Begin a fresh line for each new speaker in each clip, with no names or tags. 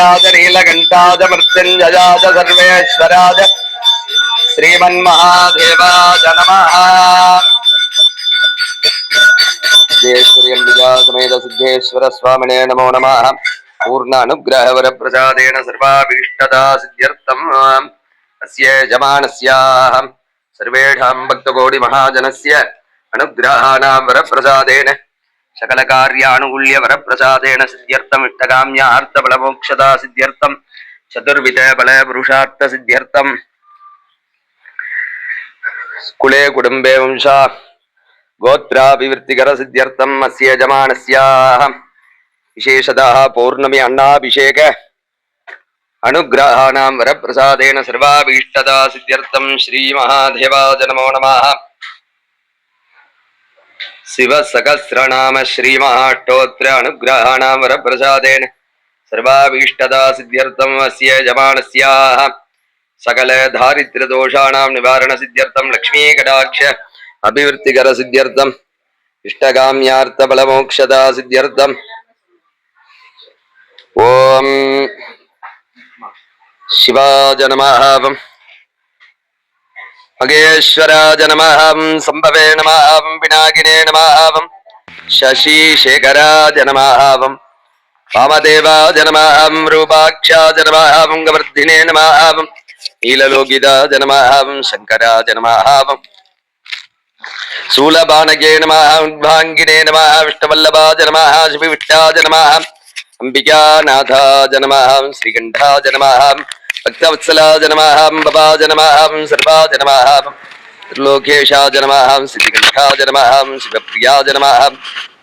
गजाज नीलकण्ठाज मृत्युञ्जयाज सर्वेश्वराज श्रीमन्महादेवाज नमः सिद्धेश्वरियम्बिका समेत सिद्धेश्वर स्वामिने नमो नमः पूर्ण अनुग्रहवर प्रसादेन सर्वाभीष्टदा सिद्ध्यर्थम् अस्य यजमानस्याः सर्वेषां भक्तकोटिमहाजनस्य अनुग्रहाणां वरप्रसादेन சகலகாரியானுகூல்ய வரப்பிரசாதேன சித்தியர்த்தம் இஷ்டகாமியா அர்த்த பலமோக்ஷதா சித்தியர்த்தம் சதுர்வித பல புருஷார்த்த சித்தியர்த்தம் குலே குடும்பே வம்சா. கோத்ராபிவிற்த்திகர சித்தியர்த்தம் அஸ்ய ஜமானஸ்யாக விசேஷதாக பௌர்ணமி அண்ணாபிஷேக. அனுகிரகாணாம் வரப்பிரசாதேன சர்வாபீஷ்டதா சித்தியர்த்தம் ஸ்ரீ மகாதேவாஜ நமோ நமாக शिवसहस्रनाम श्रीमहाष्टोत्र अनुग्रहाणां वरप्रसादेन सर्वाभीष्टदा सिद्ध्यर्थम् अस्य यजमानस्याः सकल दारिद्र्यदोषाणां निवारणसिद्ध्यर्थं लक्ष्मीकटाक्ष अभिवृत्तिकरसिद्ध्यर्थम् इष्टकाम्यार्थबलमोक्षदा सिद्ध्यर्थम् ॐ शिवाय नमः मगेश्वराय नमः सम्भवे नमः पिनाकिने नमः शशिशेखराय नमः वामदेवाय नमः रूपाक्षाय नमः गवर्धिने नमः नीललोकिताय नमः शङ्कराय नमः शूलबाणगे नमः उद्भाङ्गिने नमः विष्णुवल्लभाय नमः शिविष्टाय नमः अम्बिकानाथाय नमः श्रीकण्ठाय नमः భక్తవత్సలా జనమాహం బబా జనమాహం సర్వా జనమాహం త్రిలోకేశా జనమాహం శ్రీకంఠా జనమాహం శివప్రియా జనమాహం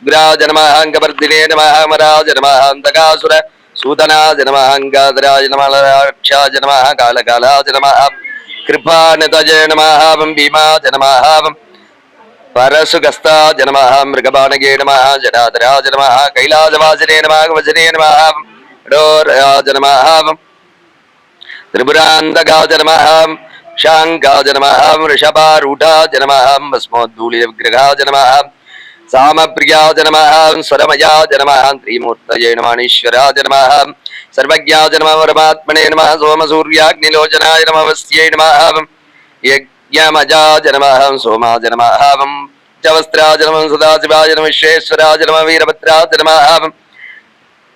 ఉగ్రా జనమాహం కవర్దినే నమహమరా జనమాహం దగాసుర సూదనా జనమాహం గాదరాయ నమలరాక్షా జనమాహ కాలకాలా జనమాహం కృపానతజే నమహాం భీమా జనమాహం పరసుగస్తా జనమాహం మృగబాణగే నమ జనాధరా జనమాహ కైలాసవాసినే నమహ వజనే నమహాం డోరా జనమాహం త్రిపురాంధగాజ నమ శాంకాజ నమ వృషభారూఢాజ నమ భస్మోద్ధూళి విగ్రహాజ నమ సామప్రియాజ నమ స్వరమయాజ నమ త్రిమూర్తయే నమాణీశ్వరాజ నమ సర్వజ్ఞాజ నమ పరమాత్మనే నమ సోమసూర్యాగ్నిలోచనాయ నమవస్యై నమ యజ్ఞమజాజ నమ సోమాజ నమ చవస్త్రాజ నమ సదాశివాజ నమ విశ్వేశ్వరాజ నమ వీరభద్రాజ నమ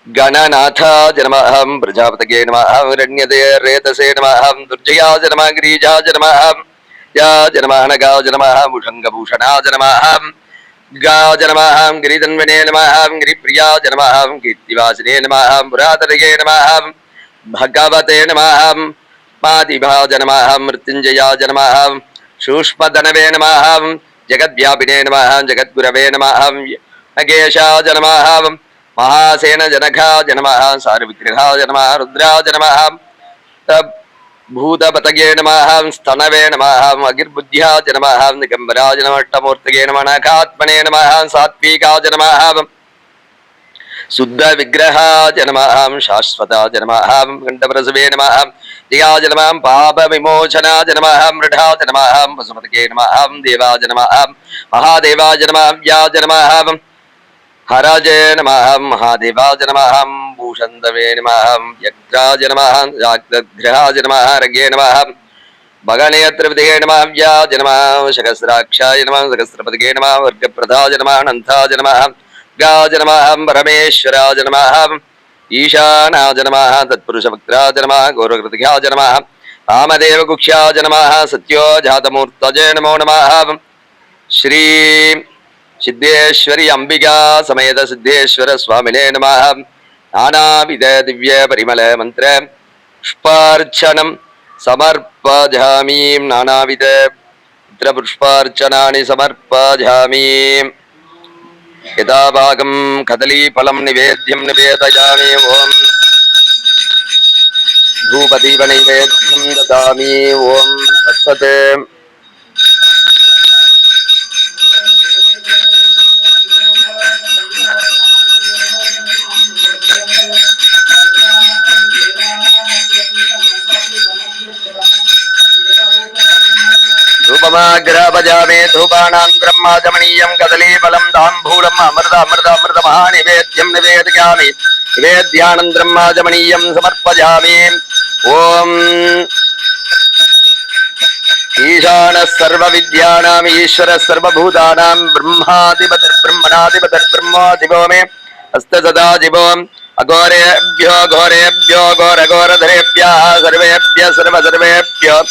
गणनाथाज नमः। प्रजापतये नमः। हिरण्यदे रेतसे नमः। दुर्जयाज नमः। गिरिजाज नमः। याज नमः। नगाज नमः। भूषङ्गभूषणाज नमः। गाज नमः। गिरिधन्वने नमः। गिरिप्रियाज नमः। कीर्तिवासिने नमः। नमः। भगवते नमः। मादिभाज नमः। मृत्युञ्जयाज नमः। सूक्ष्मधनवे नमः। जगद्व्यापिने नमः। जगद्गुरवे नमः। नगेशाज नमः। మహాసేన జనకా జనమ సారు విగ్రహ జనమ రుద్రా జనమ భూతపతగే నమ స్తనవే నమ అగిర్బుద్ధ్యా జనమ నిగంబరా జనమట్టమూర్తగే నమ నాకాత్మనే నమ సాత్వికా జనమ శుద్ధ విగ్రహ జనమ శాశ్వత జనమ గండప్రసవే నమ దిగా జనమ పాప విమోచన జనమ మృఢా జనమ వసుమతికే నమ దేవా జనమ మహాదేవా జనమ వ్యా జనమ हराजय नमः महादेवाज नमः भूषन्दवे नमः यज्ञाज नमः जाग्रहाज नमः रगे नमः भगनेत्रपतिगे नमः व्याज नमः सहस्राक्षाय नमः सहस्रपतिगे नमः वर्गप्रदाज नमः अनन्ताज नमः गाज नमः परमेश्वराज नमः ईशानाज नमः तत्पुरुषभक्त्राज नमः गौरकृतिघ्याज नमः कामदेवगुक्ष्याज नमः सत्यो जातमूर्तजय नमो नमः श्री सिद्धेश्वरी अंबिका समेत सिद्धेश्वर स्वामिने नमः नानाविध दिव्य परिमल मंत्र पुष्पार्चनं समर्पयामि नानाविध पुष्पार्चनानि समर्पयामि यथा भागं कदलीफलं निवेद्यं निवेदयामि ॐ धूपदीपनैवेद्यं ददामि ॐ तत्सत् उपमाग्रहपजामे अमृत अमृत अमृत ताम्बूलम् अमृतामृतामृतमहा निवेद्यम्। निवेदयामि निवेद्यानम् ब्रह्माजमनीयम् समर्पयामि। ओम् ईशानः सर्वविद्यानाम्, ईश्वरः सर्वूता ब्रह्माधिपतिर्ब्रह्मणाधिपतिर्ब्रह्माधिपो मे। हस्त सदा जिवो अघोरेभ्यो घोरेभ्यो घोरघोरधरेभ्यः सर्वेभ्य सर्वसर्वेभ्य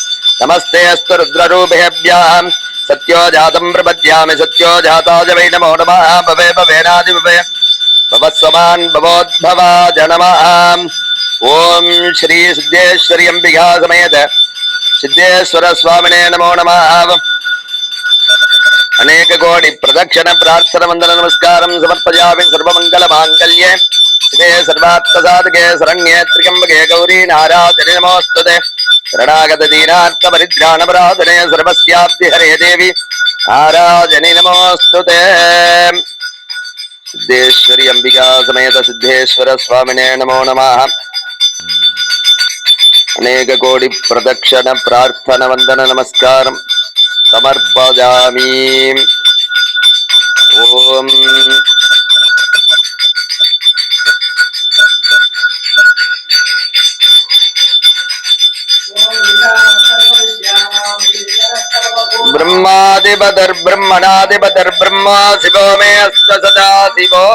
నమస్తే అస్తు రుద్రరూపిణ్యాం సత్యో జాతం ప్రపద్యామి సత్యో జాతాజ వై నమో నమ. భవే భవేనాది భవే భవస్వమాన్ భవోద్భవా జనమాం ఓం శ్రీ సిద్ధేశ్వరి అంబికా సమేత. సిద్ధేశ్వర స్వామినే నమో నమ. అనేక కోటి ప్రదక్షిణ ప్రార్థన వందన నమస్కారం సమర్పయామి సర్వమంగళ మాంగళ్యే. శివే సర్వాత్మ సాధకే శరణ్యే త్రికంబకే గౌరీ నారాజని నమోస్తుతే. शरणागत दीनार्थ परिद्राणपराधने सर्वस्याब्धि हरे देवी नारायणे नमोस्तुते सिद्धेश्वरी अंबिका समेत सिद्धेश्वर स्वामिने नमो नमः अनेक कोटि प्रदक्षिण प्रार्थना वंदन नमस्कारं समर्पयामि ॐ ब्रह्मादिपदर्ब्रह्मणादिपदर्ब्रह्मा शिवो मे अस्त सदा शिवो।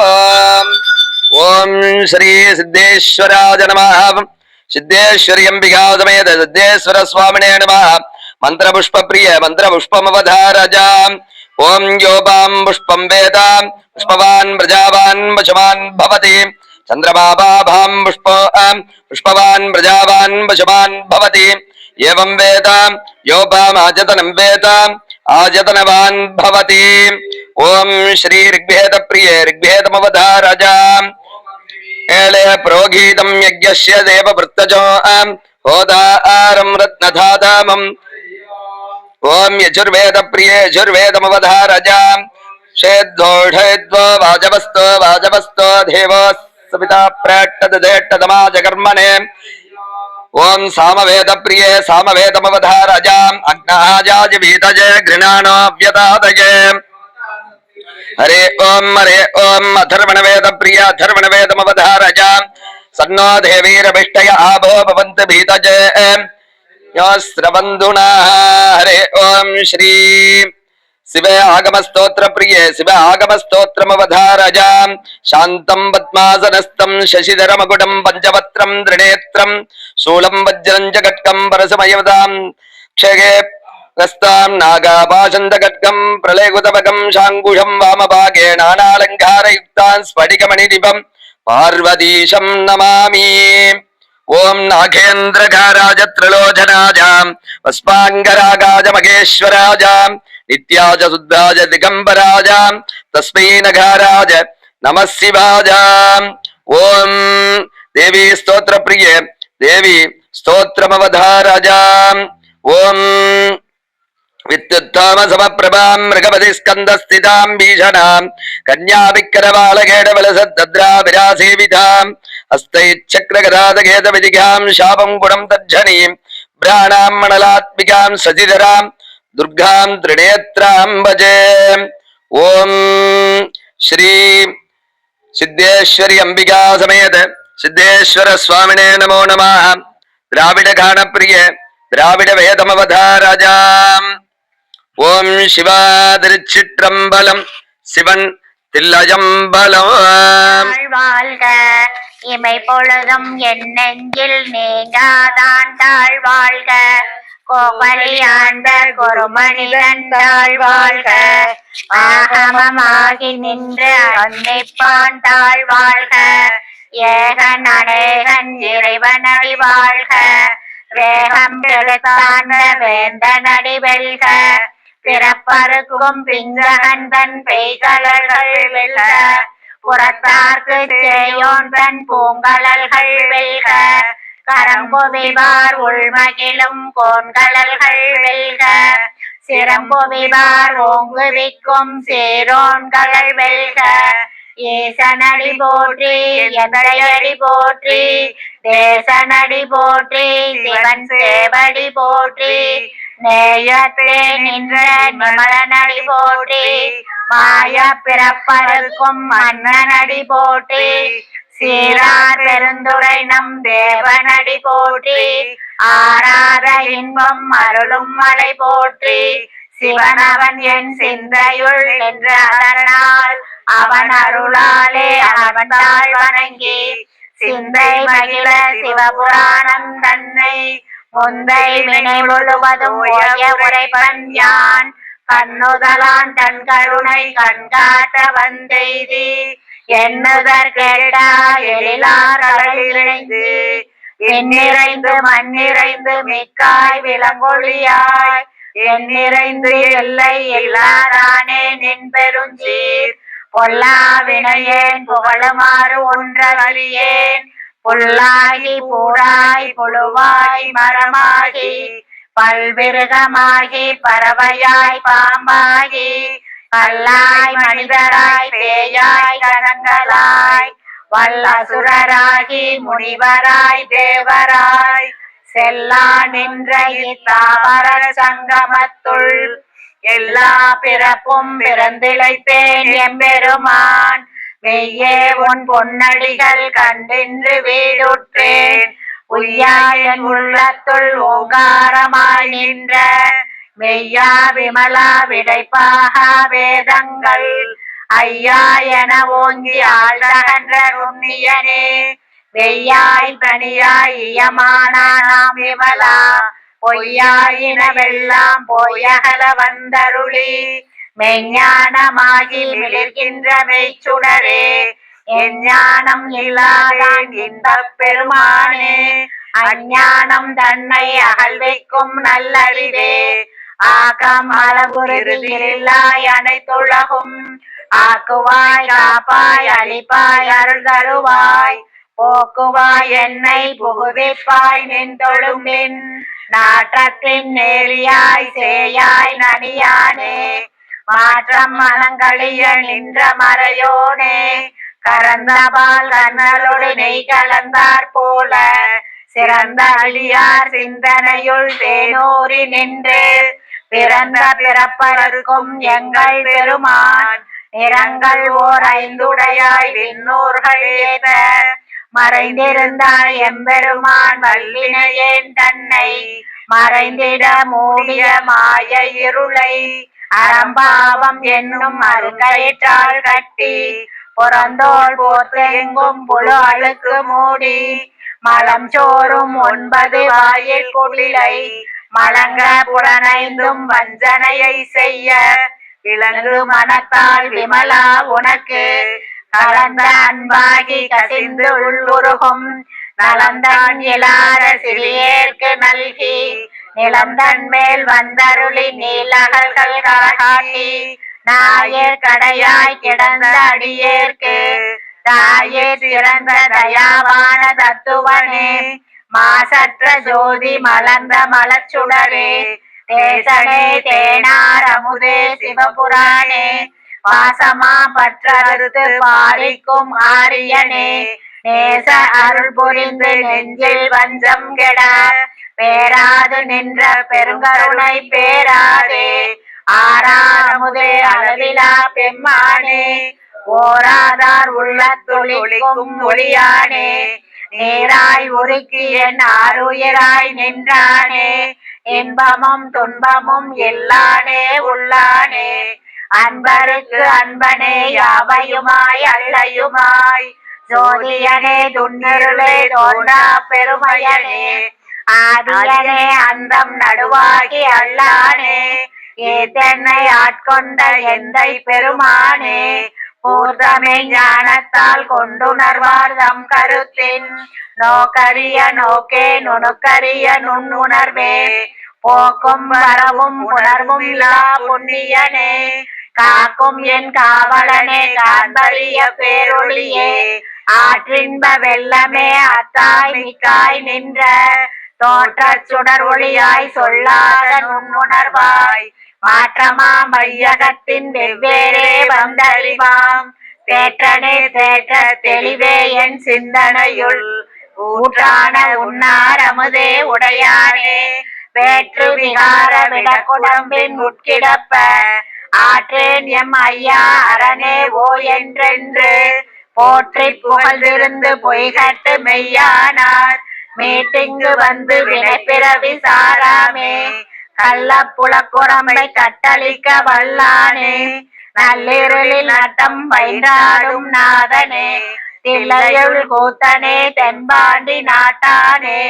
ॐ श्री सिद्धेश्वराय नमः। सिद्धेश्वरी अंबिका समेत सिद्धेश्वर स्वामिने नमः। मन्त्रपुष्पप्रिय मन्त्रपुष्पमवधारजा ॐ योपां पुष्पं वेद। पुष्पवान्, प्रजावान् पशुमान् भवति। चन्द्रमाभां पुष्प पुष्पवान्, प्रजावान् पशुमान् भवति। एवं वेद योपामाजतनं वेद आजतनवान् भवति। ॐ श्री ऋग्भेद प्रिय ऋग्भेदमवधारजा एले यज्ञ यज्ञस्य देववृत्तजो होदारं रत्नधादामम्। ॐ यजुर्वेद प्रिये यजुर्वेदमवधारजा षेद्धोढेद्वो वाजवस्तो वाजवस्तो, देवो सविता प्रेट्टदधेट्टदमा जगर्मणे ओम साम वेद प्रिय साम वेदमवधारजाजाजीतज घृणाव्यताद हरे ओम हरे ओम अथर्वण वेद प्रिय अथर्वण वेदमवधारज सन्नो देवीरभिष्ट आभोवंत भीतज। स्रबंधुना हरे ओम श्री சிவ ஆகமஸ்தோத்திர பிரியே சிவ ஆகமஸ்தோத்திரமவதாரஜாம் சாந்தம் பத்மாசனஸ்தம் சசிதரமகுடம் பஞ்சபத்ரம் திருநேத்திரம் சூலம் வஜ்ரம் ஜகட்கம் பரசமயவதாம். க்ஷகே ரஸ்தாம் நாகாபாசந்தகட்கம் பிரளயகுதபகம் சாங்குஷம் வாமபாகே நானாலங்காரயுக்தான் ஸ்படிகமணிதிபம் பார்வதீஷம் நமாமி ஓம் நாகேந்திரகாராஜ திரிலோச்சனாஜாம் பஸ்மாங்கராகாஜ மகேஸ்வராஜாம் त्रिलोचनाजां वस्माङ्गरागाज महेश्वराजां नित्याज शुद्धाज दिगम्बराजां तस्मै नगाराज नमः शिवाजाम् ॐ देवी स्तोत्रप्रिये देवी स्तोत्रमवधारजाम् ॐ वित्युत्थामसमप्रभां मृगपति स्कन्दस्थितां भीषणां कन्याविक्रवालकेडबलसद्द्रा विरासेविताम् हस्तैच्छक्रगदादगेतविदिगां शापं गुणं துர்காம் திருநேத்ராம்பஜே ஓம் ஸ்ரீ சித்தேஸ்வரி அம்பிகா சமேத சித்தேஸ்வர சுவாமினே நமோ நம திராவிட காணப்பிரிய திராவிட வேதமவதாராஜாம் ஓம் சிவா திருச்சிற்றம்பலம் சிவன் தில்லயம்பலம்
என் நெஞ்சில் நீங்காதான் தாழ் கோவலி ஆண்பர் குருமனிதன் தாழ் வாழ்க ஆகமமாகி நின்று அன்னைப்பான் தாழ்வாழ்க. ஏகன் அநேகன் இறைவன் வாழ்க. வேகம் பெருத்தான வேந்தன் அடிவெல்க பிறப்பருக்கும் பிஞ்சகன் தன் பெய்கலர்கள் வெல்க. புறத்தார்க்கு செய்யோன் தன் பூங்கலல்கள் வெல்க. கரம்புவிவார் உள்மகிழும் கோன்கலல்கள் வெல்க. சிறம்புவிவார் ஓங்குவிக்கும் சேரோன்கலல் வெல்க. ஈசனடி போற்றி எந்தையடி போற்றி தேசனடி போற்றி சிவன் சேவடி போற்றி நேயத்தே நின்ற நிமலனடி போற்றி மாய பிறப்பருக்கும் அண்ணனடி போற்றி சீரார் பெருந்துரை நம் தேவனடி போற்றி ஆராத இன்பம் அருளும் மலை போற்றி சிவனவன் என் சிந்தையுள் என்ற அதனால் அவன் அருளாலே அவன் தாழ் வணங்கி சிந்தை மகிழ சிவபுராணம் தன்னை முந்தை வினை முழுவதும் ஓய உரைப்பன் யான் கண்ணுதலான் தன் கருணை கண்காட்ட வந்தெய்தி என்னதர் கேட்டா எழிலார் கடலிழைந்து எண்ணிறைந்து மண்ணிறைந்து மிக்காய் விலங்கொழியாய் எண்ணிறைந்து எல்லை இல்லாதானே நின் பெருஞ்சீர் பொல்லா வினையேன் புகழுமாறு ஒன்றறியேன் புல்லாகி பூராய் புழுவாய் மரமாகி பல்விருகமாகி பறவையாய் பாம்பாகி கல்லாய் மனிதராய் பேயாய் கணங்களாய் வல்லசுரராகி முனிவராய் தேவராய். செல்லா நின்ற இத்தாவர சங்கமத்துள் எல்லா பிறப்பும் பிறந்திழைத்தேன் எம்பெருமான். மெய்யே உன் பொன்னடிகள் கண்டின்று வீடுற்றேன். உய்யாயன் உள்ளத்துள் ஓங்காரமாய் நின்ற மெய்யா விமலா விடைப்பாக வேதங்கள். ஐயா என ஓங்கி ஆழ்ந்தகன்ற உண்ணியனே வெய்யாய் தனியாய் இயமானாம் விமலா பொய்யாயினவெல்லாம் போயகல வந்தருளி. மெஞ்ஞானமாகி மிளிர்கின்ற மெய்ச்சுடரே. எஞ்ஞானம் இல்லாதான் இன்பப் பெருமானே. அஞ்ஞானம் தன்னை அகழ்வைக்கும் நல்லறிவே. ஆக்கம் அளவுறுதியில்லாய் அனைத்துலகும். ஆக்குவாய் காப்பாய் அழிப்பாய் அருள் தருவாய். போக்குவாய் என்னை புகுவிப்பாய் நின் தொழும்பின் நாற்றத்தின் நேரியாய் சேயாய் நனியானே. மாற்றம் மனங்களிய நின்ற மறையோனே. கறந்தபால் கண்ணலோடு நெய் கலந்தார் போல. சிறந்த அழியார் சிந்தனையுள் தேனூறி நின்று. பிறந்த பிறப்பருக்கும் எங்கள் பெருமான். நிறங்கள் ஓர் ஐந்துடையாய் விண்ணூர்கள் ஏத மறைந்திருந்தாள் எம்பெருமான் வல்லினையேன் தன்னை. மறைந்திட மூடிய மாய இருளை. அறம்பாவம் என்னும் அருங்கயிற்றால் கட்டி. புறந்தோள் போர்த்தெங்கும் புழு அழுக்கு மூடி. மலம் சோறும் ஒன்பது வாயில் குளிலை மலங்க புலனைந்தும் வஞ்சனையை செய்ய. விலங்கு மனத்தால் விமலா உனக்கு. கலந்த அன்பாகி கசிந்து உள்ளுருகும். நலந்தான் இலார சிறியேற்கு நல்கி. நிலந்தன் மேல் வந்தருளி நீலகல்கள் காட்டி. நாயர் கடையாய் கிடந்த அடியேற்கு. தாயே சிறந்த தயாவான தத்துவனே. மாசற்ற ஜோதி மலர்ந்த மலச்சுடரே தேசனே தேனார் அமுதே சிவபுராணே. வாசமா பற்றறுத்து பாரிக்கும் ஆரியனே நேச அருள் புரிந்து நெஞ்சில் வஞ்சம் கெட பேராது நின்ற பெருங்கருணை பேராதே. ஆறாரமுதே அளவிலா பெம்மானே ஓராதார் உள்ள துளிக்கும் ஒளியானே. நேராய் உருக்கி என் ஆறுயிராய் நின்றானே. இன்பமும் துன்பமும் எல்லானே உள்ளானே. அன்பருக்கு அன்பனே யாவையுமாய் அல்லையுமாய். ஜோதியனே துன்னிருளே தோன்றா பெருமையனே. ஆதியனே அந்தம் நடுவாகி அல்லானே. ஏதென்னை ஆட்கொண்ட எந்தை பெருமானே. பூர்வமே ஞானத்தால் கொண்டுணர்வார் தம் கருத்தின். நோக்கரிய நோக்கே நுணுக்கரிய நுண்ணுணர்வே. போக்கும் வரவும் உணர்வும் இல்லா புண்ணியனே. காக்கும் என் காவலனே காண்பறிய பேரொழியே. ஆற்றின்ப வெள்ளமே அத்தாய் மிக்காய் நின்ற. தோற்ற சுடர் ஒளியாய் சொல்லாத நுண்ணுணர்வாய். மாற்றமா மையகத்தின் வெவ்வேறே வந்தறிவாம். தேற்றனே தேற்ற தெளிவே என் சிந்தனையுள். ஊற்றான உன்னார் அமுதே உடையானே. வேற்று விகார விடக்குடம்பின் உட்கிடப்ப. ஆற்றேன் எம் ஐயா அரணே ஓ என்றென்று. போற்றி புகழ்ந்திருந்து பொய்கட்டு மெய்யானார். மீட்டிங்கு வந்து வினைப்பிறவி சாராமே. கள்ளப்புல குரம்பை கட்டளிக்க வல்லானே நள்ளிரலில் நட்டம் பயின்றாடும் நாதனே தில்லையுள் கூத்தனே தென்பாண்டி நாட்டானே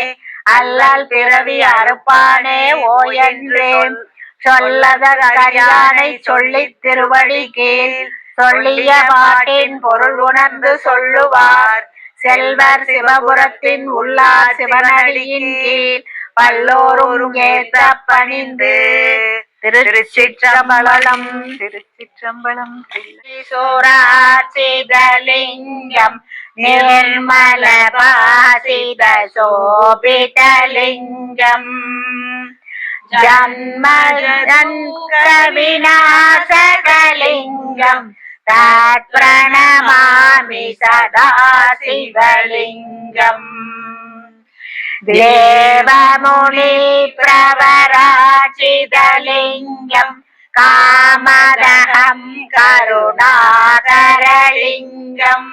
அல்லால் பிறவி அறுப்பானே ஓ என்றேன் சொல்லத கரியானை சொல்லி திருவடி கீழ் சொல்லிய பாட்டின் பொருள் உணர்ந்து சொல்லுவார். செல்வர் சிவபுரத்தின் உள்ளார் சிவனடியின் கீழ் பல்லோரும் ஏத்த பணிந்து திருச்சிற்றம்பலம்.
திருச்சிற்றம்பலம்.
சோராசிதலிங்கம் நிர்மல பாசித சோபிதலிங்கம். ஜன்ம விநாசகலிங்கம் தத் பிரணமாமி சதா சிவலிங்கம் ദേവമുണി പ്രവരാചിതലിംഗം കാമദഹം കരുണാകരലിംഗം.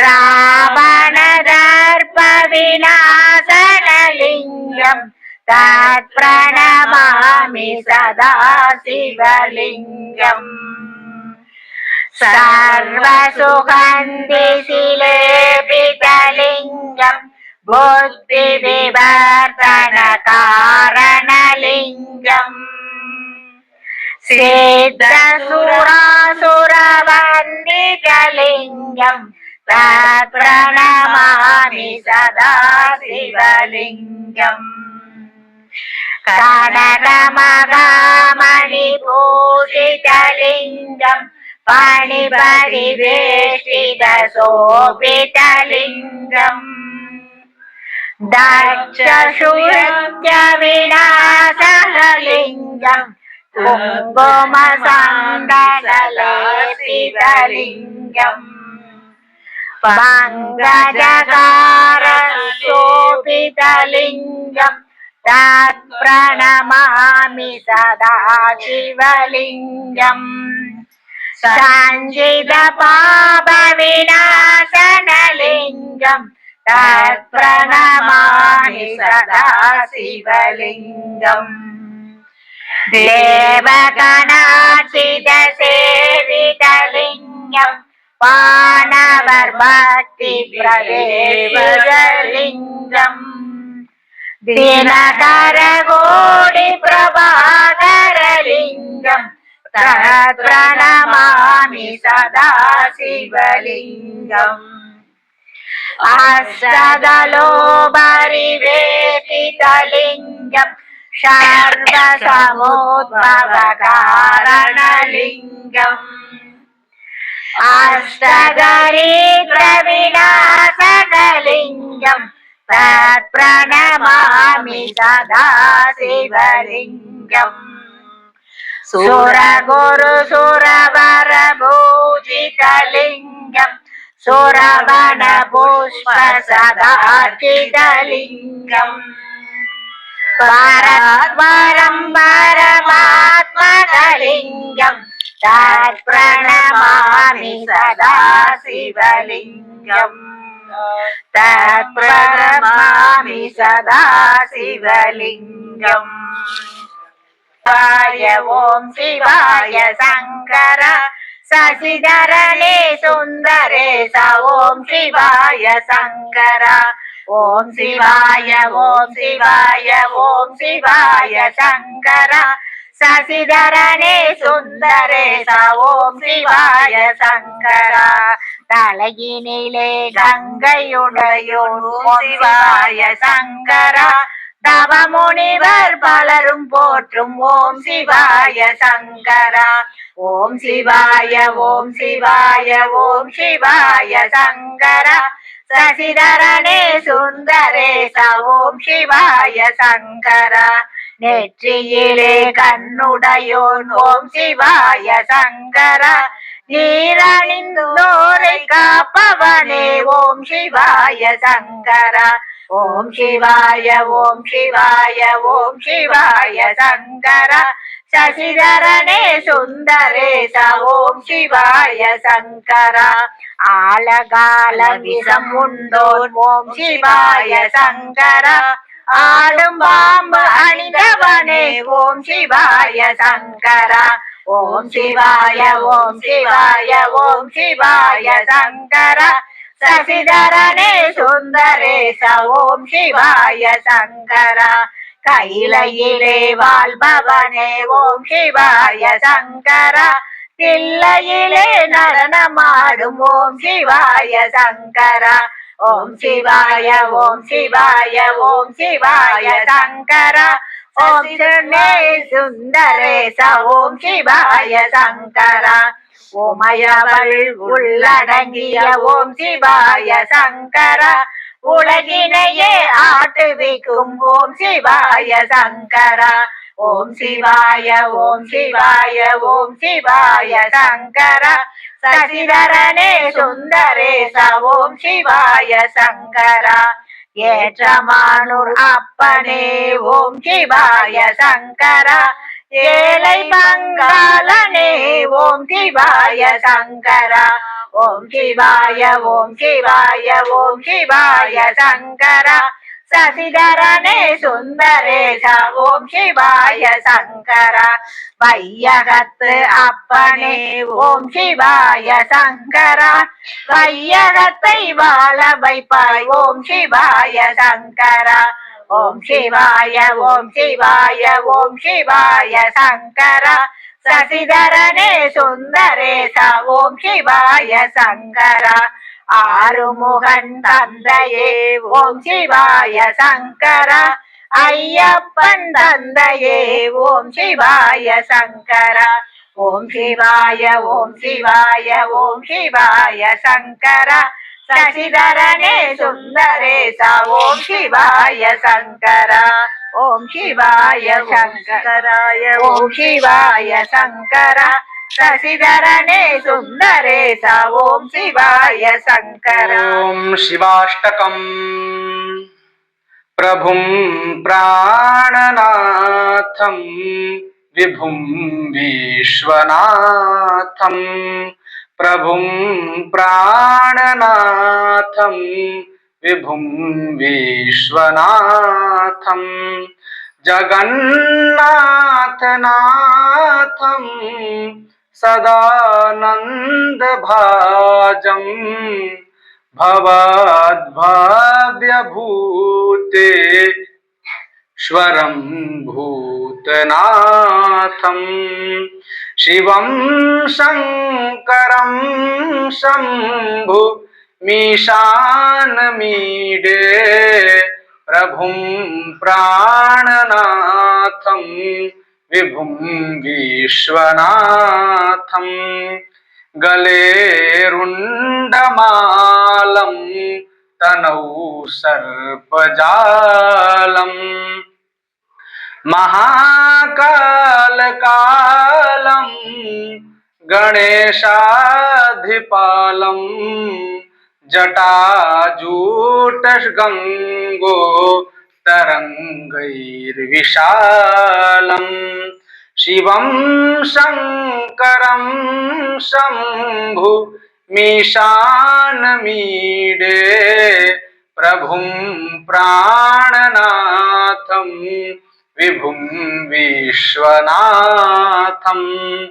രാവണദർപ്പവിനാശനലിംഗം തണമാമി സദാ ശിവലിംഗം സർവസുഗന്ധി சிவலிங்கம் சர்வசுகந்தி சிலேபிதலிங்கம் புத்தி விவர்த்தன காரணலிங்கம் சித்தசுராசுரவந்திகலிங்கம் தத் பிரணமாமி சதா दक्षुत्यविनाशनलिङ्गम् गोमसङ्गलितलिङ्गम् पङ्गलकारो पितलिङ्गम् तत्प्रणमामि सदा शिवलिङ्गम् सञ्जितपापविनाशनलिङ्गम् തത്പ്രണമാമി സദാശിവലിംഗം ദേവഗണാക്ഷിത സേവിതലിംഗം പാണവർ ഭക്തി പ്രദേവലിംഗം ദിനകരകോടി പ്രഭാകരലിംഗം. തത്പ്രണമാമി സദാശിവലിംഗം ആസ്തലോപരിവേതിതലിംഗം ഷർവസമോദ്ഭവകാരണലിംഗം അഷ്ടദരിദ്രവിനാശകലിംഗം പ്രണമാമി സദാശിവലിംഗം സുരഗുരു സുരവരഭൂജിതലിംഗം கோடி பிரபாகரலிங்கம் தத் பிரணமாமி சதா சிவலிங்கம். அஷ்டதலோபரிவேதிதலிங்கம் சர்வசமோத்பவகாரணலிங்கம் அஷ்டதரித்ரவிநாசகலிங்கம் தத் பிரணமாமி சதா சிவலிங்கம் சுரகுரு சுரவர சசிதரனே சுந்தரேச ஓம் சிவாய சங்கரா. ஓம் சிவாய ஓம் சிவாய ஓம் சிவாய சங்கரா. சசிதரனே சுந்தரேச ஓம் சிவாய சங்கரா. தலையினிலே கங்கையுடையோன் சிவாய சங்கரா. தவ முனிவர் பலரும் போற்றும் ஓம் சிவாய சங்கரா. ஓம் சிவாய ஓம் சிவாய ஓம் சிவாய சங்கரா. சசிதரனே சுந்தரேச ஓம் சிவாய சங்கரா. நெற்றியிலே கண்ணுடையோன் ஓம் சிவாய சங்கரா. நீரணிந்தோரை காப்பவனே ஓம் சிவாய சங்கரா. ஓம் சிவாய ஓம் சிவாய ஓம் சிவாய சங்கர சசிதரனே சுந்தரேச. ஓம் சிவாய சங்கர ஆழகாலம் விஷம் உண்டோன் ஓம் சிவாய சங்கர ஆடும் பாம்பு அணிந்தவனே. ஓம் சிவாய சங்கர ஓம் சிவாய ஓம் சிவாய ஓம் சிவாய சங்கரா சசிதரனே சுந்தரேச ஓம் சிவாய சங்கரா. கையிலையிலே வாழ்பவனே ஓம் சிவாய சங்கரா. தில்லையிலே நடனமாடும் ஓம் சிவாய சங்கரா. ஓம் சிவாய ஓம் சிவாய ஓம் சிவாய சங்கரா. ஓம் சிவனே சுந்தரேச ஓம் சிவாய சங்கரா. உமையவள் உள்ளடங்கிய ஓம் சிவாய சங்கர. உலகினையே ஆட்டுவிக்கும் ஓம் சிவாய சங்கரா. ஓம் சிவாய ஓம் சிவாய ஓம் சிவாய சங்கர. சசிதரனே சுந்தரேச ஓம் சிவாய சங்கர. ஏற்றமானூர் அப்பனே ஓம் சிவாய சங்கரா. ஏழை மங்காளனே ஓம் சிவாய சங்கரா. ஓம் சிவாய ஓம் சிவாய ஓம் சிவாய சங்கரா. சசிதரனே சுந்தரேசா ஓம் சிவாய சங்கரா. வையகத்து அப்பனே ஓம் சிவாய சங்கரா. வையகத்தை வாழ வைப்பாய் ஓம் சிவாய சங்கரா. ஓம் சிவாய ஓம் சிவாய ஓம் சிவாய சங்கரா. சசிதரனே சுந்தரேச ஓம் சிவாய சங்கரா. ஆறுமுகன் தந்தையே ஓம் சிவாய சங்கரா. ஐயப்பன் தந்தையே ஓம் சிவாய சங்கரா. ஓம் சிவாய ஓம் சிவாய ஓம் சிவாய சங்கரா. शशिधरणे सुन्दरेश ॐ शिवाय शङ्कर। ॐ शिवाय शङ्कराय। ॐ शिवाय शङ्कर। शशिधरणे सुन्दरेश ॐ शिवाय शङ्कर।
ॐ शिवाष्टकम्। प्रभुं प्राणनाथं विभुं विश्वनाथम्। प्रभुं प्राणनाथं विभुं विश्वनाथं जगन्नाथनाथं सदानन्दभाजम् भवाद्भाव्यभूते स्वरं भूतनाथम्। शिवं शङ्करं शम्भु मीशानमीडे प्रभुं प्राणनाथं विभुं विश्वनाथम् गले रुण्डमालं तनौ सर्पजालम् महाकाल कालम गणेशाधिपालम जटाजूटश गंगो शिव शिवं शङ्करं मीशान मीडे प्रभु प्राणनाथम्। विभुं विश्वनाथम्।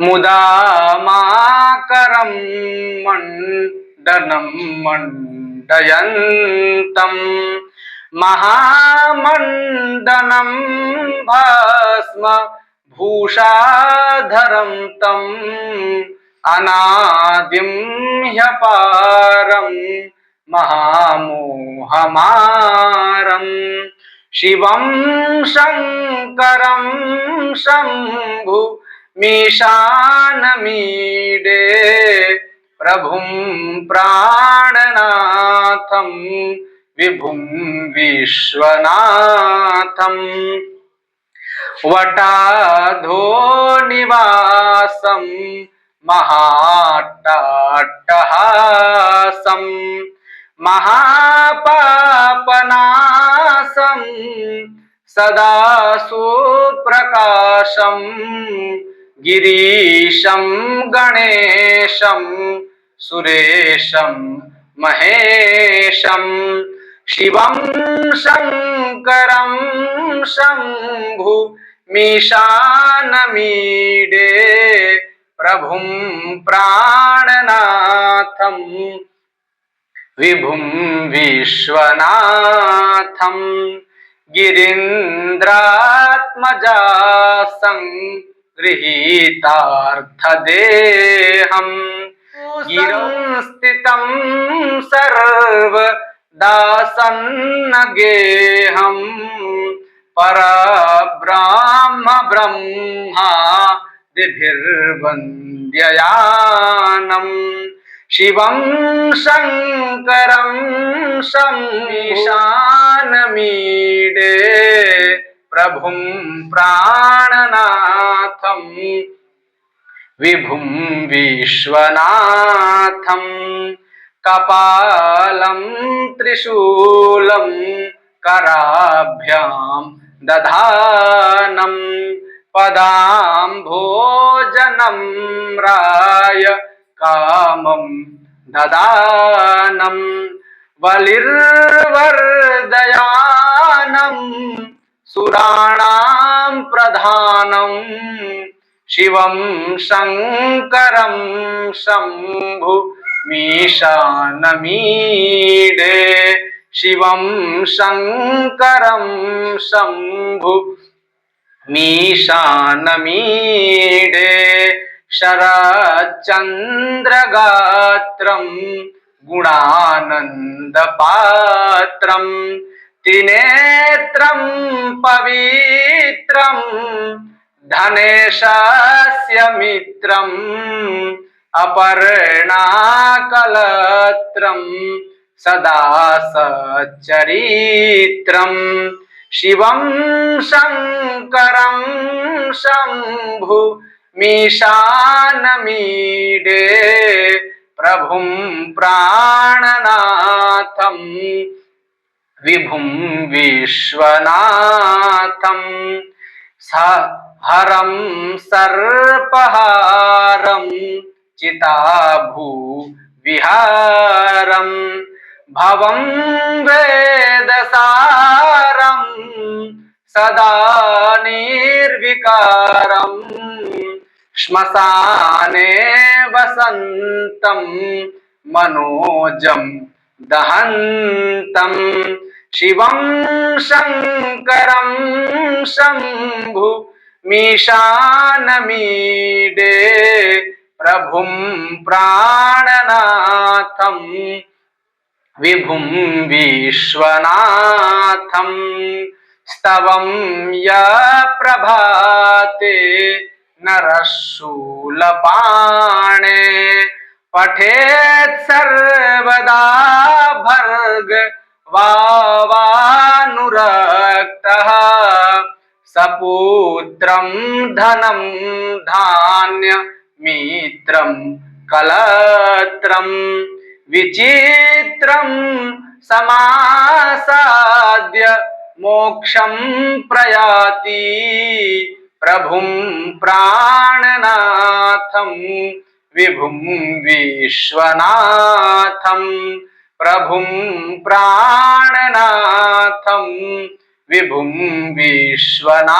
मुदामाकरं मण्डनं मण्डयन्तम्। महामण्डनं भस्म भूषाधरं तम् अनादिं ह्यपारं महामोहमारम्। शिवं शङ्करं शम्भु मीशानमीडे प्रभुं प्राणनाथं विभुं विश्वनाथम् वटाधो निवासं महापापनासं सदा सुप्रकाशम् गिरीशं गणेशं सुरेशं महेशं शिवं शङ्करं शम्भु मीशानमीडे प्रभुं प्राणनाथम्। विभुं विश्वनाथं गिरीन्द्रात्मजा सङ्गृहीतार्थदेहम् गिरं स्थितं सर्वदासन्नगेहम् परब्राह्म ब्रह्मा दिभिर्वन्द्ययानम् शिवं शङ्करं प्रभुं प्राणनाथम् विभुं विश्वनाथं कपालं त्रिशूलं कराभ्यां दधानं पदां भोजनं राय कामं ददानं बलिर्वर्दयानं सुराणां प्रधानम् शिवं शङ्करं शम्भु मीशानमीडे शिवं शङ्करं शम्भु मीशानमीडे शरच्चन्द्रगात्रम् गुणानन्दपात्रम् त्रिनेत्रम् पवित्रम् धनेशस्य मित्रम् अपर्णाकलत्रम् सदा सच्चरित्रम् शिवं शङ्करं शम्भु मीशानमीडे प्रभुं प्राणनाथं विभुं विश्वनाथम हरं सर्पहारं चिताभू विहारं। भवं वेदसारं सदा निर्विकारम्। श्मशाने वसन्तं मनोजं दहन्तं शिवं शङ्करं शम्भु मीशानमीडे प्रभुं प्राणनाथं विभुं विश्वनाथं स्तवं य प्रभाते नरशूलपाणे पठेत् सर्वदा भर्ग वावानुरक्तः। सपुत्रं धनं धान्यमित्रं कलत्रं विचित्रं समासाद्य मोक्षं प्रयाति। प्रभुं प्राणनाथं विभुं विश्वनाथं प्रभुं प्राणनाथं विभुं विश्वनाथं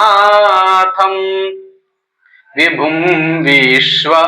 विभुं विश्वनाथम्